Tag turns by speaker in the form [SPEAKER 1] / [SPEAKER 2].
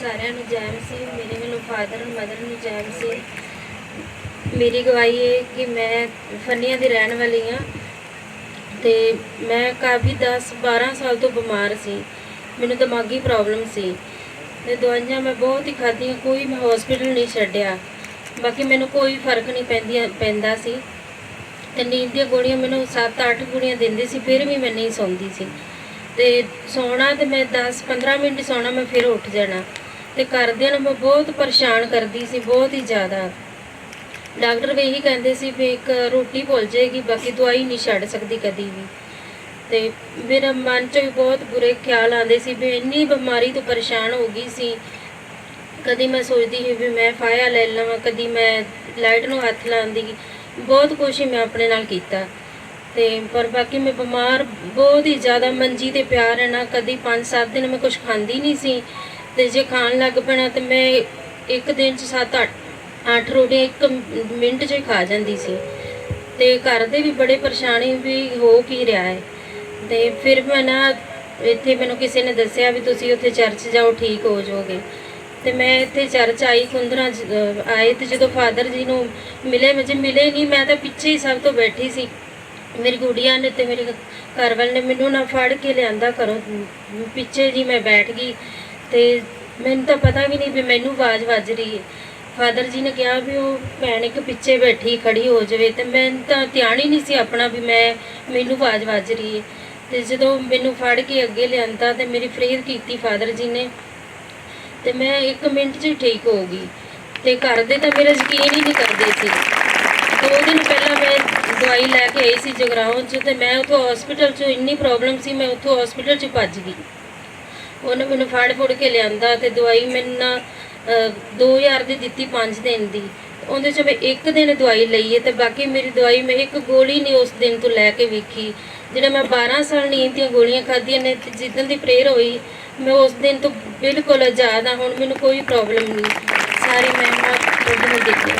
[SPEAKER 1] ਸਾਰਿਆਂ ਨੂੰ ਜੈ ਮਸੀਹ ਮੇਰੇ ਵੱਲੋਂ ਫਾਦਰ ਐਂਡ ਮਦਰ ਨੂੰ ਜੈ ਮਸੀਹ ਮੇਰੀ ਗਵਾਹੀ ਹੈ ਕਿ ਮੈਂ ਫੰਨੀਆਂ ਦੀ ਰਹਿਣ ਵਾਲੀ ਹਾਂ ਤੇ ਮੈਂ ਕਾਫੀ 10 12 ਸਾਲ ਤੋਂ ਬਿਮਾਰ ਸੀ, ਮੈਨੂੰ ਦਿਮਾਗੀ ਪ੍ਰੋਬਲਮ ਸੀ। ਤੇ ਦਵਾਈਆਂ ਮੈਂ ਬਹੁਤ ਹੀ ਖਾਧੀਆਂ, ਕੋਈ ਮੈਂ ਹਸਪੀਟਲ ਨਹੀਂ ਛੱਡਿਆ। ਬਾਕੀ ਮੈਨੂੰ ਕੋਈ ਫ਼ਰਕ ਨਹੀਂ ਪੈਂਦੀਆਂ, ਪੈਂਦਾ ਸੀ। ਤੇ ਨੀਂਦ ਦੀਆਂ ਗੋਲੀਆਂ ਮੈਨੂੰ 7-8 ਗੋਲੀਆਂ ਦਿੰਦੇ ਸੀ, ਫਿਰ ਵੀ ਮੈਂ ਨਹੀਂ ਸੌਂਦੀ ਸੀ। ਤੇ ਸੌਣਾ ਤੇ ਮੈਂ 10-15 ਮਿੰਟ ਸੌਣਾ, ਮੈਂ ਫਿਰ ਉੱਠ ਜਾਣਾ। ਤੇ ਘਰਦਿਆਂ ਨੂੰ ਮੈਂ ਬਹੁਤ ਪਰੇਸ਼ਾਨ ਕਰਦੀ ਸੀ, ਬਹੁਤ ਹੀ ਜ਼ਿਆਦਾ। ਡਾਕਟਰ ਵੀ ਇਹੀ ਕਹਿੰਦੇ ਸੀ ਵੀ ਇੱਕ ਰੋਟੀ ਭੁੱਲ ਜਾਏਗੀ, ਬਾਕੀ ਦਵਾਈ ਨਹੀਂ ਛੱਡ ਸਕਦੀ ਕਦੀ ਵੀ। ਤੇ ਮੇਰਾ ਮਨ 'ਚ ਵੀ ਬਹੁਤ ਬੁਰੇ ਖਿਆਲ ਆਉਂਦੇ ਸੀ ਵੀ ਇੰਨੀ ਬਿਮਾਰੀ ਤੋਂ ਪਰੇਸ਼ਾਨ ਹੋ ਗਈ ਸੀ। ਕਦੀ ਮੈਂ ਸੋਚਦੀ ਸੀ ਵੀ ਮੈਂ ਫਾਇਆ ਲੈ ਲਵਾਂ, ਕਦੀ ਮੈਂ ਲਾਈਟ ਨੂੰ ਹੱਥ ਲਾਉਂਦੀ। ਬਹੁਤ ਕੁਛ ਹੀ ਮੈਂ ਆਪਣੇ ਨਾਲ ਕੀਤਾ। ਤੇ ਪਰ ਬਾਕੀ ਮੈਂ ਬਿਮਾਰ ਬਹੁਤ ਹੀ ਜ਼ਿਆਦਾ, ਮੰਜੀ ਤੇ ਪਿਆਰ ਹੈ ਨਾ ਕਦੀ 5-7 ਦਿਨ ਮੈਂ ਕੁਝ ਖਾਂਦੀ ਨਹੀਂ ਸੀ। ਤੇ ਜੇ ਖਾਣ ਲੱਗ ਪੈਣਾ ਤੇ ਮੈਂ ਇੱਕ ਦਿਨ 'ਚ 7-8 ਅੱਠ ਰੋਟੀਆਂ ਇੱਕ ਮਿੰਟ 'ਚ ਖਾ ਜਾਂਦੀ ਸੀ। ਤੇ ਘਰ ਦੇ ਵੀ ਬੜੇ ਪਰੇਸ਼ਾਨੀ ਵੀ ਹੋ ਕੀ ਰਿਹਾ ਹੈ। ਤੇ ਫਿਰ ਮੈਂ ਨਾ ਇੱਥੇ ਮੈਨੂੰ ਕਿਸੇ ਨੇ ਦੱਸਿਆ ਵੀ ਤੁਸੀਂ ਉੱਥੇ ਚਰਚ ਜਾਓ, ਠੀਕ ਹੋ ਜਾਓਗੇ। ਤੇ ਮੈਂ ਇੱਥੇ ਚਰਚ ਆਈ ਕੁੰਦਰਾ ਆਏ ਤੇ ਜਦੋਂ ਫਾਦਰ ਜੀ ਨੂੰ ਮਿਲੇ ਮੁਝੇ ਮਿਲੇ ਨਹੀਂ ਮੈਂ ਤਾਂ ਪਿੱਛੇ ਹੀ ਸਭ ਤੋਂ ਬੈਠੀ ਸੀ। ਮੇਰੀ ਗੁੜੀਆ ਨੇ ਤੇ ਮੇਰੇ ਘਰ ਵਾਲੇ ਨੇ ਮੈਨੂੰ ਨਾ ਫੜ ਕੇ ਲਿਆਂਦਾ ਘਰੋਂ, ਪਿੱਛੇ ਜੀ ਮੈਂ ਬੈਠ ਗਈ ਤੇ ਮੈਨੂੰ ਤਾਂ ਪਤਾ ਵੀ ਨਹੀਂ ਵੀ ਮੈਨੂੰ ਆਵਾਜ਼ ਵੱਜ ਰਹੀ ਹੈ। ਫਾਦਰ ਜੀ ਨੇ ਕਿਹਾ ਵੀ ਉਹ ਭੈਣ ਇੱਕ ਪਿੱਛੇ ਬੈਠੀ ਖੜੀ ਹੋ ਜਾਵੇ ਤੇ ਮੈਂ ਤਾਂ ਧਿਆਨ ਹੀ ਨਹੀਂ ਸੀ ਆਪਣਾ ਵੀ ਮੈਂ, ਮੈਨੂੰ ਆਵਾਜ਼ ਵੱਜ ਰਹੀ ਹੈ। ਤੇ ਜਦੋਂ ਮੈਨੂੰ ਫੜ ਕੇ ਅੱਗੇ ਲਿਆਂਦਾ ਤੇ ਮੇਰੀ ਫਰੀਦ ਕੀਤੀ ਫਾਦਰ ਜੀ ਨੇ, ਤੇ ਮੈਂ 1 ਮਿੰਟ 'ਚ ਹੀ ਠੀਕ ਹੋ ਗਈ। ਤੇ ਘਰ ਦੇ ਤਾਂ ਮੇਰਾ ਯਕੀਨ ਹੀ ਨਹੀਂ ਕਰਦੇ ਸੀ। ਦੋ ਦਿਨ ਪਹਿਲਾਂ ਮੈਂ ਦਵਾਈ ਲੈ ਕੇ ਆਈ ਸੀ ਜਗਰਾਉਂ 'ਚ ਤੇ ਮੈਂ ਉੱਥੋਂ ਹਸਪੀਟਲ 'ਚੋਂ ਇੰਨੀ ਪ੍ਰੋਬਲਮ ਸੀ, ਮੈਂ ਉੱਥੋਂ ਹਸਪੀਟਲ 'ਚ ਭੱਜ ਗਈ। ਉਹਨੇ ਮੈਨੂੰ ਫੜ ਫੁੜ ਕੇ ਲਿਆਂਦਾ ਤੇ ਦਵਾਈ ਮੈਨੂੰ ਨਾ ਅਹ, 2000 ਦੀ ਦਿੱਤੀ 5 ਦਿਨ ਦੀ। ਉਹਦੇ 'ਚ ਮੈਂ ਇੱਕ ਦਿਨ ਦਵਾਈ ਲਈ ਹੈ ਤੇ ਬਾਕੀ ਮੇਰੀ ਦਵਾਈ ਮੈਂ ਇੱਕ ਗੋਲੀ ਨਹੀਂ ਉਸ ਦਿਨ ਤੋਂ ਲੈ ਕੇ ਵੇਖੀ। ਜਿਹੜਾ ਮੈਂ 12 ਸਾਲ ਨੀਂਦ ਦੀਆਂ ਗੋਲੀਆਂ ਖਾਧੀਆਂ ਨੇ ਤੇ ਜਿੱਦਣ ਦੀ ਪ੍ਰੇਅਰ ਹੋਈ ਮੈਂ ਉਸ ਦਿਨ ਤੋਂ ਬਿਲਕੁਲ ਆਜ਼ਾਦ ਹਾਂ ਹੁਣ ਮੈਨੂੰ ਕੋਈ ਪ੍ਰੋਬਲਮ ਨਹੀਂ। ਸਾਰੀ ਮੈਂ ਪ੍ਰਭੂ ਨੂੰ ਦਿੱਤੀ।